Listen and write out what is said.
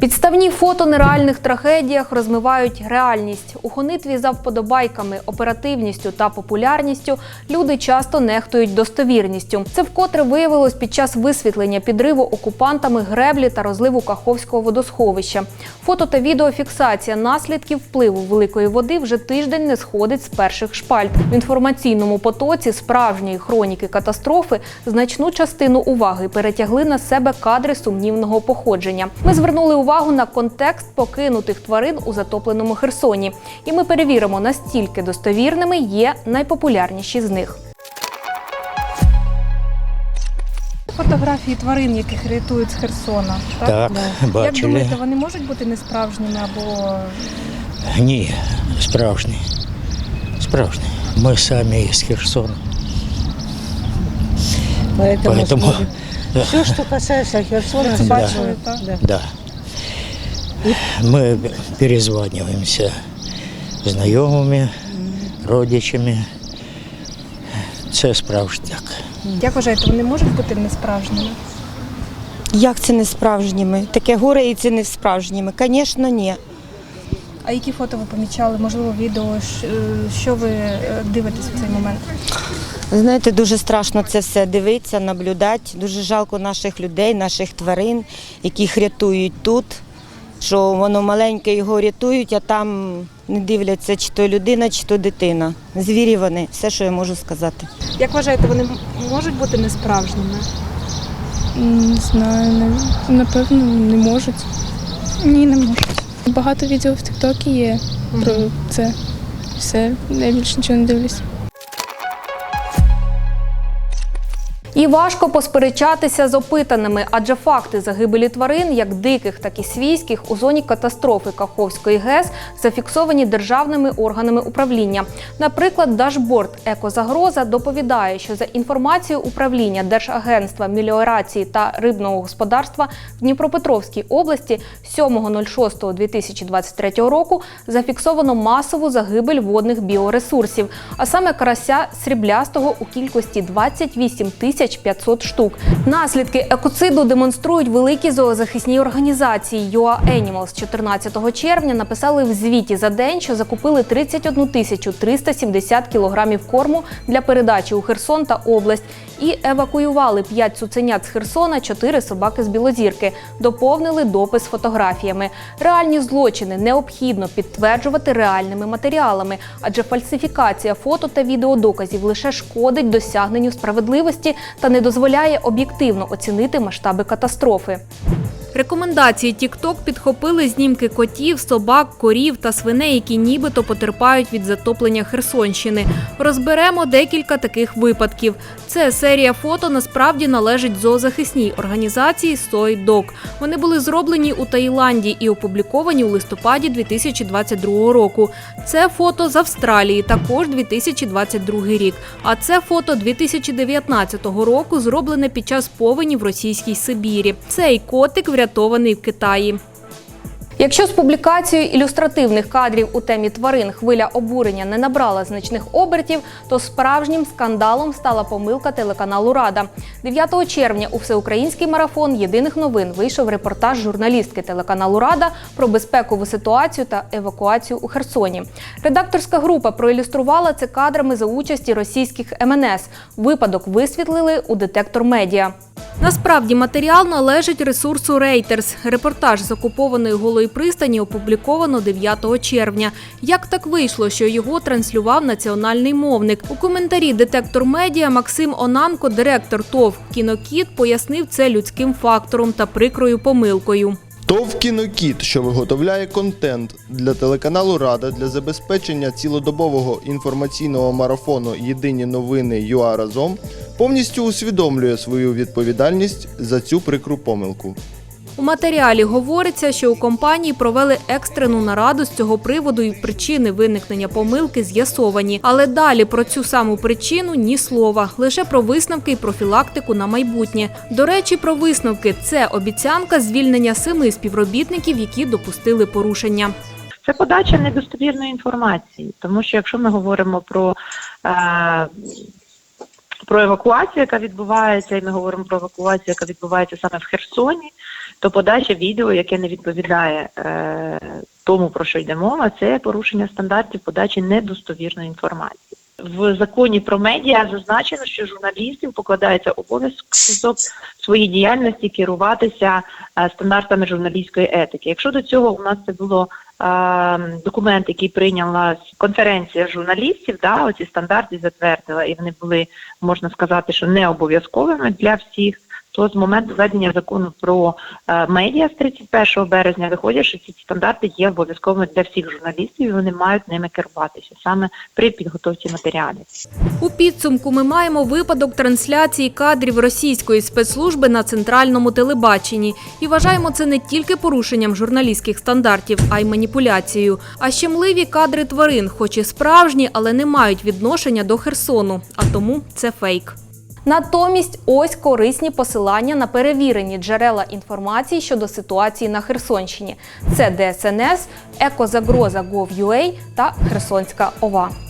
Підставні фото нереальних трагедіях розмивають реальність. У гонитві за вподобайками, оперативністю та популярністю люди часто нехтують достовірністю. Це вкотре виявилось під час висвітлення підриву окупантами греблі та розливу Каховського водосховища. Фото та відеофіксація наслідків впливу великої води вже тиждень не сходить з перших шпальт. В інформаційному потоці справжньої хроніки катастрофи значну частину уваги перетягли на себе кадри сумнівного походження. Ми звернули увагу на контекст покинутих тварин у затопленому Херсоні, і ми перевіримо, настільки достовірними є найпопулярніші з них. Фотографії тварин, яких рятують з Херсона. Так, Так, Як бачили. думаєте, вони можуть бути несправжніми або Ні, справжні. Справжні. Ми самі із Херсона. Поэтому, Поэтому, все, что касается Херсона, це Да. бачили, так? Да. да. Ми перезванюємося знайомими, родичами. Це справжнє так. Як вважаєте, вони можуть бути несправжніми? Як це не справжніми? Таке горе і це не справжніми. Звісно, ні. А які фото ви помічали? Можливо, відео? Е, Що ви е, дивитесь в цей момент? Знаєте, дуже страшно це все дивитися, наблюдати. Дуже жалко наших людей, наших тварин, яких рятують тут. Що воно маленьке його рятують, а там не дивляться, чи то людина, чи то дитина. Звірі вони, все, що я можу сказати. Як вважаєте, вони можуть бути несправжніми? Не знаю, напевно, не можуть. Ні, не можуть. Багато відео в Тіктокі є про це. Все, я більше нічого не дивлюсь. І важко посперечатися з опитаними, адже факти загибелі тварин, як диких, так і свійських, у зоні катастрофи Каховської ГЕС зафіксовані державними органами управління. Наприклад, дашборд Екозагроза доповідає, що за інформацією управління Держагентства меліорації та рибного господарства в Дніпропетровській області 7.06.2023 року зафіксовано масову загибель водних біоресурсів, а саме карася сріблястого у кількості 28 тисяч 500 штук. Наслідки екоциду демонструють великі зоозахисні організації. UA Animals 14 червня написали в звіті за день, що закупили 31 тисячу 370 кілограмів корму для передачі у Херсон та область і евакуювали 5 цуценят з Херсона, 4 собаки з Білозірки. Доповнили допис фотографіями. Реальні злочини необхідно підтверджувати реальними матеріалами, адже фальсифікація фото та відеодоказів лише шкодить досягненню справедливості та не дозволяє об'єктивно оцінити масштаби катастрофи. Рекомендації TikTok підхопили знімки котів, собак, корів та свиней, які нібито потерпають від затоплення Херсонщини. Розберемо декілька таких випадків. Це серія фото насправді належить зоозахисній організації Dog. Вони були зроблені у Таїланді і опубліковані у листопаді 2022 року. Це фото з Австралії, також 2022 рік. А це фото 2019 року, зроблене під час повені в російській Сибірі. Цей котик врятований в Китаї. Якщо з публікацією ілюстративних кадрів у темі тварин хвиля обурення не набрала значних обертів, то справжнім скандалом стала помилка телеканалу Рада. 9 червня у всеукраїнський марафон єдиних новин вийшов репортаж журналістки телеканалу Рада про безпекову ситуацію та евакуацію у Херсоні. Редакторська група проілюструвала це кадрами за участі російських МНС. Випадок висвітлили у детектор медіа. Насправді матеріал належить ресурсу Reuters. Репортаж з окупованої голої пристані опубліковано 9 червня. Як так вийшло, що його транслював національний мовник? У коментарі детектор медіа Максим Онамко, директор ТОВ Кінокіт, пояснив це людським фактором та прикрою помилкою. ТОВ «Кінокіт», що виготовляє контент для телеканалу Рада для забезпечення цілодобового інформаційного марафону Єдині новини ЮА разом повністю усвідомлює свою відповідальність за цю прикру помилку. У матеріалі говориться, що у компанії провели екстрену нараду з цього приводу і причини виникнення помилки з'ясовані. Але далі про цю саму причину ні слова, лише про висновки і профілактику на майбутнє. До речі, про висновки це обіцянка звільнення семи співробітників, які допустили порушення. Це подача недостовірної інформації, тому що якщо ми говоримо про, е, про евакуацію, яка відбувається, і ми говоримо про евакуацію, яка відбувається саме в Херсоні, то подача відео, яке не відповідає е, тому, про що йде мова, це порушення стандартів подачі недостовірної інформації. В законі про медіа зазначено, що журналістів покладається обов'язок своїй діяльності керуватися е, стандартами журналістської етики. Якщо до цього у нас це було документ, який прийняла конференція журналістів, да, оці стандарти затвердила, і вони були, можна сказати, що не обов'язковими для всіх. То з моменту введення закону про е, медіа з 31 березня виходять, що ці стандарти є обов'язковими для всіх журналістів, і вони мають ними керуватися саме при підготовці матеріалів. У підсумку ми маємо випадок трансляції кадрів російської спецслужби на центральному телебаченні і вважаємо це не тільки порушенням журналістських стандартів, а й маніпуляцією. А щемливі кадри тварин, хоч і справжні, але не мають відношення до Херсону, а тому це фейк. Натомість ось корисні посилання на перевірені джерела інформації щодо ситуації на Херсонщині. Це ДСНС, Екозагроза.gov.ua та Херсонська ОВА.